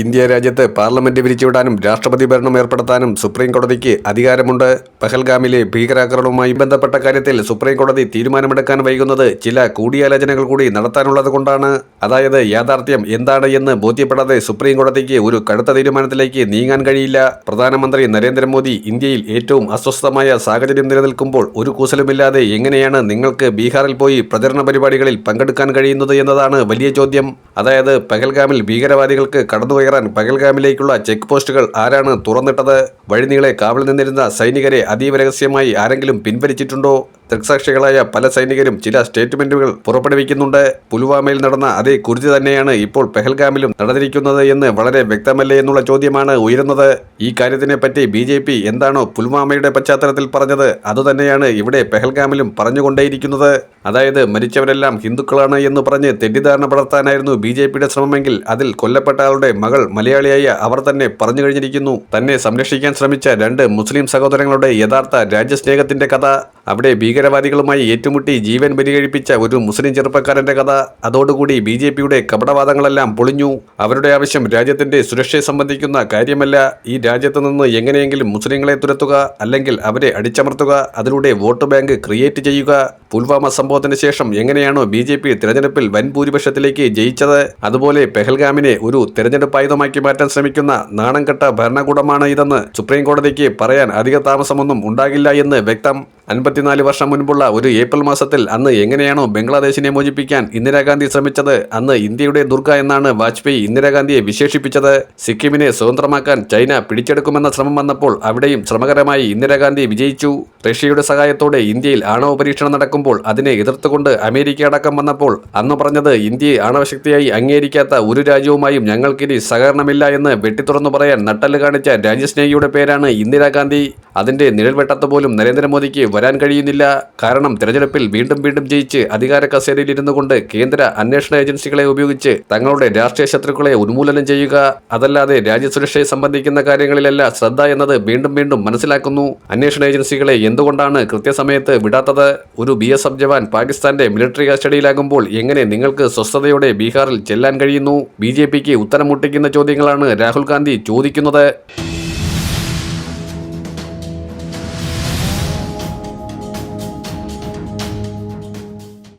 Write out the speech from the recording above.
India രാജ്യത്ത് parliament പിരിച്ചുവിടാനും രാഷ്ട്രപതി ഭരണം ഏർപ്പെടുത്താനും സുപ്രീം കോടതിക്ക് അധികാരമുണ്ട്. പഹൽഗാമിലെ ഭീകരാക്രമണവുമായി ബന്ധപ്പെട്ട കാര്യത്തിൽ സുപ്രീം കോടതി തീരുമാനമെടുക്കാൻ വൈകുന്നത് ചില കൂടിയാലോചനകൾ കൂടി നടത്താനുള്ളത് കൊണ്ടാണ്. അതായത് യാഥാർത്ഥ്യം എന്താണ് എന്ന് ബോധ്യപ്പെടാതെ സുപ്രീം കോടതിക്ക് ഒരു കടുത്ത തീരുമാനത്തിലേക്ക് നീങ്ങാൻ കഴിയില്ല. പ്രധാനമന്ത്രി നരേന്ദ്രമോദി ഇന്ത്യയിൽ ഏറ്റവും അസ്വസ്ഥമായ സാഹചര്യം നിലനിൽക്കുമ്പോൾ ഒരു കൂസലുമില്ലാതെ എങ്ങനെയാണ് നിങ്ങൾക്ക് ബീഹാറിൽ പോയി പ്രചരണ പരിപാടികളിൽ പങ്കെടുക്കാൻ കഴിയുന്നത് എന്നതാണ് വലിയ ചോദ്യം. അതായത് പഹൽഗാമിൽ ഭീകരവാദികൾക്ക് കടന്നുകയറാൻ പഹൽഗാമിലേക്കുള്ള ചെക്ക് പോസ്റ്റുകൾ ആരാണ് തുറന്നിട്ടത്? വഴിനീളെ കാവൽ നിന്നിരുന്ന സൈനികരെ അതീവ രഹസ്യമായി ആരെങ്കിലും പിൻവലിച്ചിട്ടുണ്ടോ? ദൃക്സാക്ഷികളായ പല സൈനികരും ചില സ്റ്റേറ്റ്മെന്റുകൾ പുറപ്പെടുവിക്കുന്നുണ്ട്. പുൽവാമയിൽ നടന്ന അതേ കുരുതി തന്നെയാണ് ഇപ്പോൾ പെഹൽഗാമിലും നടന്നിരിക്കുന്നത് എന്ന് വളരെ വ്യക്തമല്ലേ എന്നുള്ള ചോദ്യമാണ് ഉയരുന്നത്. ഈ കാര്യത്തിനെ പറ്റി ബി ജെ പി എന്താണോ പുൽവാമയുടെ പശ്ചാത്തലത്തിൽ പറഞ്ഞത് അതുതന്നെയാണ് ഇവിടെ പെഹൽഗാമിലും പറഞ്ഞുകൊണ്ടേയിരിക്കുന്നത്. അതായത് മരിച്ചവരെല്ലാം ഹിന്ദുക്കളാണ് എന്ന് പറഞ്ഞ് തെറ്റിദ്ധാരണ പടർത്താനായിരുന്നു ബി ജെ പിയുടെ ശ്രമമെങ്കിൽ അതിൽ കൊല്ലപ്പെട്ട ആളുടെ മകൾ മലയാളിയായ അവർ തന്നെ പറഞ്ഞു കഴിഞ്ഞിരിക്കുന്നു. തന്നെ സംരക്ഷിക്കാൻ ശ്രമിച്ച രണ്ട് മുസ്ലിം സഹോദരങ്ങളുടെ യഥാർത്ഥ രാജ്യസ്നേഹത്തിന്റെ കഥ. അവിടെ ഭീകരവാദികളുമായി ഏറ്റുമുട്ടി ജീവൻ ബലികഴിപ്പിച്ച ഒരു മുസ്ലിം ചെറുപ്പക്കാരന്റെ കഥ. അതോടുകൂടി ബി ജെ പിയുടെ കപടവാദങ്ങളെല്ലാം പൊളിഞ്ഞു. അവരുടെ ആവശ്യം രാജ്യത്തിന്റെ സുരക്ഷയെ സംബന്ധിക്കുന്ന കാര്യമല്ല. ഈ രാജ്യത്ത് നിന്ന് എങ്ങനെയെങ്കിലും മുസ്ലിങ്ങളെ തുരത്തുക അല്ലെങ്കിൽ അവരെ അടിച്ചമർത്തുക. അതിലൂടെ വോട്ട് ബാങ്ക് ക്രിയേറ്റ് ചെയ്യുക. പുൽവാമ സംഭവത്തിന് ശേഷം എങ്ങനെയാണോ ബി ജെ പി തിരഞ്ഞെടുപ്പിൽ വൻ ഭൂരിപക്ഷത്തിലേക്ക് ജയിച്ചത്? അതുപോലെ പെഹൽഗാമിനെ ഒരു തിരഞ്ഞെടുപ്പ് ആയുധമാക്കി മാറ്റാൻ ശ്രമിക്കുന്ന നാണംകെട്ട ഭരണകൂടമാണ് ഇതെന്ന് സുപ്രീം കോടതിക്ക് പറയാൻ അധിക താമസമൊന്നും ഉണ്ടാകില്ല എന്ന് വ്യക്തം. അൻപത്തിനാല് വർഷം മുൻപുള്ള ഒരു ഏപ്രിൽ മാസത്തിൽ അന്ന് എങ്ങനെയാണോ ബംഗ്ലാദേശിനെ മോചിപ്പിക്കാൻ ഇന്ദിരാഗാന്ധി ശ്രമിച്ചത്? അന്ന് ഇന്ത്യയുടെ ദുർഗ എന്നാണ് വാജ്പേയി ഇന്ദിരാഗാന്ധിയെ വിശേഷിപ്പിച്ചത്. സിക്കിമിനെ സ്വതന്ത്രമാക്കാൻ ചൈന പിടിച്ചെടുക്കുമെന്ന ശ്രമം വന്നപ്പോൾ അവിടെയും ശ്രമകരമായി ഇന്ദിരാഗാന്ധി വിജയിച്ചു. റഷ്യയുടെ സഹായത്തോടെ ഇന്ത്യയിൽ ആണവ പരീക്ഷണം നടക്കുമ്പോൾ അതിനെ എതിർത്തുകൊണ്ട് അമേരിക്ക അടക്കം വന്നപ്പോൾ അന്ന് പറഞ്ഞത് ഇന്ത്യയെ ആണവശക്തിയായി അംഗീകരിക്കാത്ത ഒരു രാജ്യവുമായും ഞങ്ങൾക്കിനി സഹകരണമില്ല എന്ന് വെട്ടിത്തുറന്നു പറയാൻ നട്ടൽ കാണിച്ച രാജ്യസ്നേഹിയുടെ പേരാണ് ഇന്ദിരാഗാന്ധി. അതിന്റെ നിഴൽ വെട്ടത്ത് പോലും നരേന്ദ്രമോദിക്ക് വരാൻ കഴിയുന്നില്ല. കാരണം തിരഞ്ഞെടുപ്പിൽ വീണ്ടും വീണ്ടും ജയിച്ച് അധികാര കസേരയിൽ ഇരുന്നു കൊണ്ട് കേന്ദ്ര അന്വേഷണ ഏജൻസികളെ ഉപയോഗിച്ച് തങ്ങളുടെ രാഷ്ട്രീയ ശത്രുക്കളെ ഉന്മൂലനം ചെയ്യുക. അതല്ലാതെ രാജ്യസുരക്ഷയെ സംബന്ധിക്കുന്ന കാര്യങ്ങളിലല്ല ശ്രദ്ധ എന്നത് വീണ്ടും വീണ്ടും മനസ്സിലാക്കുന്നു. അന്വേഷണ ഏജൻസികളെ എന്തുകൊണ്ടാണ് കൃത്യസമയത്ത് വിടാത്തത്? ഒരു ബി എസ് എഫ് ജവാൻ പാകിസ്ഥാന്റെ മിലിറ്ററി കസ്റ്റഡിയിലാകുമ്പോൾ എങ്ങനെ നിങ്ങൾക്ക് സ്വസ്ഥതയോടെ ബീഹാറിൽ ചെല്ലാൻ കഴിയുന്നു? ബി ജെ പിക്ക് ഉത്തരം മുട്ടിക്കുന്ന ചോദ്യങ്ങളാണ് രാഹുൽ ഗാന്ധി ചോദിക്കുന്നത്.